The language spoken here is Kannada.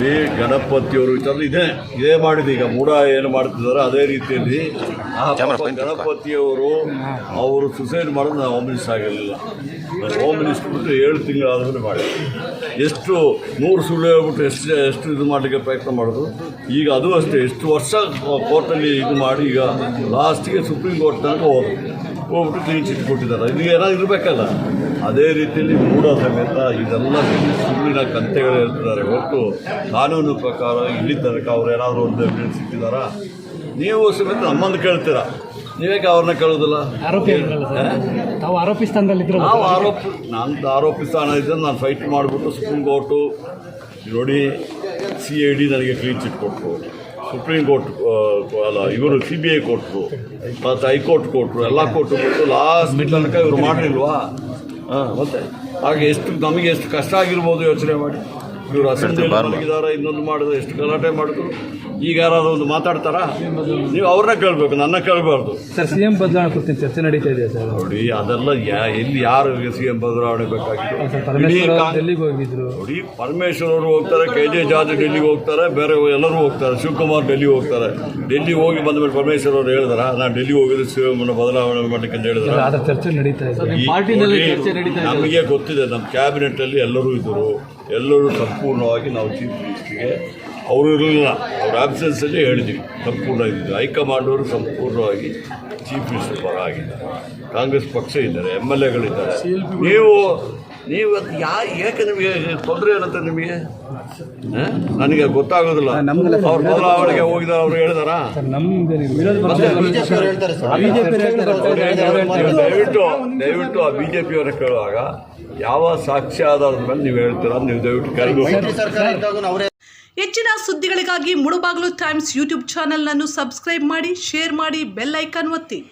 ನೋಡಿ ಗಣಪತಿಯವರು ವಿಚಾರ ಇದೆ. ಇದೇ ಮಾಡಿದೆ ಈಗ ಮೂಡ ಏನು ಮಾಡ್ತಿದ್ದಾರೆ ಅದೇ ರೀತಿಯಲ್ಲಿ ಗಣಪತಿಯವರು ಅವರು ಸುಸೈಡ್ ಮಾಡೋದು ನಾವು ಹೋಮ್ ಮಿನಿಸ್ಟರ್ ಆಗಿರಲಿಲ್ಲ. ಹೋಮ್ ಮಿನಿಸ್ಟರ್ ಬಿಟ್ಟು ಏಳು ತಿಂಗಳಾದ್ಮೇಲೆ ಮಾಡಿ. ಎಷ್ಟು ನೂರು ಸುಳ್ಳು ಹೇಳ್ಬಿಟ್ಟು ಎಷ್ಟು ಎಷ್ಟು ಇದು ಮಾಡಲಿಕ್ಕೆ ಪ್ರಯತ್ನ ಮಾಡೋದು ಈಗ ಅದು ಅಷ್ಟೇ. ಎಷ್ಟು ವರ್ಷ ಕೋರ್ಟಲ್ಲಿ ಇದು ಮಾಡಿ ಈಗ ಲಾಸ್ಟಿಗೆ ಸುಪ್ರೀಂ ಕೋರ್ಟ್ ತನಕ ಹೋದ್ರು. ಹೋಗ್ಬಿಟ್ಟು ಕ್ಲೀನ್ ಚಿಟ್ ಕೊಟ್ಟಿದ್ದಾರೆ. ಇದು ಏನಾದ್ರು ಇರಬೇಕಲ್ಲ? ಅದೇ ರೀತಿಯಲ್ಲಿ ಮೂಢ ಸಮೇತ ಇದೆಲ್ಲ ಸುಳ್ಳಿನ ಕಂತೆಗಳು ಇರ್ತಿದ್ದಾರೆ ಹೊರತು ಕಾನೂನು ಪ್ರಕಾರ ಇಲ್ಲಿ ತನಕ ಅವ್ರು ಏನಾದರೂ ಒಂದು ಎವಿಡೆನ್ಸ್ ಸಿಕ್ಕಿದಾರಾ? ನೀವು ಸಮೇತ ನಮ್ಮನ್ನು ಕೇಳ್ತೀರಾ? ನೀವೇಕೆ ಅವ್ರನ್ನ ಕೇಳೋದಿಲ್ಲ? ಆರೋಪಿ ತಾವು ಆರೋಪಿ ನಾವು ಆರೋಪ ನಾನು ಆರೋಪಿ ಸ್ಥಾನ ಇದ್ದರೆ ನಾನು ಫೈಟ್ ಮಾಡಿಬಿಟ್ಟು ಸುಪ್ರೀಂ ಕೋರ್ಟು ನೋಡಿ ಸಿ ಐ ಡಿ ನನಗೆ ಕ್ಲೀನ್ ಚಿಟ್ ಕೊಟ್ಟರು ಸುಪ್ರೀಂ ಕೋರ್ಟ್ ಆ, ಅಲ್ಲ ಇವರು ಸಿ ಬಿ ಐ ಕೊಟ್ಟರು ಮತ್ತು ಹೈಕೋರ್ಟ್ ಕೊಟ್ಟರು ಎಲ್ಲ ಕೋರ್ಟ್ ಕೊಟ್ಟು ಲಾಸ್ಟ್ ತನಕ ಇವರು ಮಾಡಿಲ್ವಾ? ಹಾಂ ಮತ್ತೆ ಹಾಗೆ ಎಷ್ಟು ನಮಗೆ ಎಷ್ಟು ಕಷ್ಟ ಆಗಿರ್ಬೋದು ಯೋಚನೆ ಮಾಡಿ. ಇವರು ಮಲಗಿದಾರ ಇನ್ನೊಂದು ಮಾಡಿದ್ರು ಎಷ್ಟು ಗಲಾಟೆ ಮಾಡಿದ್ರು ಈಗ ಯಾರಾದ್ರೂ ಒಂದು ಮಾತಾಡ್ತಾರಾ? ನೀವು ಅವ್ರನ್ನ ಕೇಳಬೇಕು ನನ್ನ ಕೇಳಬಾರ್ದು. ಸರ್ ಸಿ ಎಂ ಬದಲಾವಣೆ ಕುರಿತು ಚರ್ಚೆ ನಡೀತಾ ಇದೆ ಸರ್? ನೋಡಿ ಅದೆಲ್ಲ ಯಾ ಎಲ್ಲಿ ಯಾರು ಸಿ ಎಂ ಬದಲಾವಣೆ ಬೇಕಾಗಿತ್ತು? ಡೆಲ್ಲಿಗೆ ಹೋಗಿದ್ರು. ನೋಡಿ ಪರಮೇಶ್ವರ್ ಅವರು ಹೋಗ್ತಾರೆ ಕೆ ಜೆ ಜಾರ್ಜ್ ಡೆಲ್ಲಿಗೆ ಹೋಗ್ತಾರೆ ಬೇರೆ ಎಲ್ಲರೂ ಹೋಗ್ತಾರೆ ಶಿವಕುಮಾರ್ ಡೆಲ್ಲಿ ಹೋಗ್ತಾರೆ. ಡೆಲ್ಲಿ ಹೋಗಿ ಬಂದ ಮೇಲೆ ಪರಮೇಶ್ವರ್ ಅವರು ಹೇಳಿದಾರ ನಾನು ಡೆಲ್ಲಿ ಹೋಗಿದ್ರೆ ಸಿಎಂನ ಬದಲಾವಣೆ ಮಾಡ್ಲಿಕ್ಕೆ ಅಂತ ಹೇಳಿದ್ರೆ? ಚರ್ಚೆ ನಡೀತಾ ಇದೆ. ನಮಗೆ ಗೊತ್ತಿದೆ ನಮ್ಮ ಕ್ಯಾಬಿನೆಟ್ ಅಲ್ಲಿ ಎಲ್ಲರೂ ಇದ್ದರು. ಎಲ್ಲರೂ ಸಂಪೂರ್ಣವಾಗಿ ನಾವು ಚೀಫ್ ಮಿನಿಸ್ಟ್ರಿಗೆ ಅವರು ಇರಲಿಲ್ಲ. ಅವ್ರ ಆಬ್ಸೆನ್ಸಲ್ಲೇ ಹೇಳಿದ್ವಿ. ಸಂಪೂರ್ಣ ಇದ್ದಿದ್ದು ಹೈಕಮಾಂಡ್ ಅವರು ಸಂಪೂರ್ಣವಾಗಿ ಚೀಫ್ ಮಿನಿಸ್ಟರ್ ಪರ ಆಗಿದ್ದಾರೆ ಕಾಂಗ್ರೆಸ್ ಪಕ್ಷ ಇದ್ದಾರೆ. ಎಂ ಎಲ್ ಎಗಳಿದ್ದಾರೆ. ನೀವು ನೀವು ಅದು ಯಾ ಏಕೆ ನಿಮಗೆ ತೊಂದರೆ ಏನಂತ ನಿಮಗೆ? ನನಗೆ ಗೊತ್ತಾಗೋದಿಲ್ಲ. ಅವ್ರ ಬದಲಾವಣೆಗೆ ಹೋಗಿದಾರ ಅವ್ರು ಹೇಳ್ತಾರಾ ಸರ್. ನಮ್ದೇನಿಲ್ಲ ವಿರೋಧ ದಯವಿಟ್ಟು ದಯವಿಟ್ಟು ಆ ಬಿಜೆಪಿ ಅವರ ಕೇಳುವಾಗ ಯಾವ ಸಾಕ್ಷ್ಯ ಆಧಾರದ ಮೇಲೆ ನೀವು ಹೇಳ್ತೀರಾ ನೀವು ದಯವಿಟ್ಟು ಕೇಳಬೇಕು. ಹೆಚ್ಚಿನ ಸುದ್ದಿಗಳಿಗಾಗಿ ಮುಳುಬಾಗಿಲು ಟೈಮ್ಸ್ ಯೂಟ್ಯೂಬ್ ಚಾನೆಲ್ನನ್ನು ಸಬ್ಸ್ಕ್ರೈಬ್ ಮಾಡಿ ಶೇರ್ ಮಾಡಿ ಬೆಲ್ ಐಕಾನ್ ಒತ್ತಿ.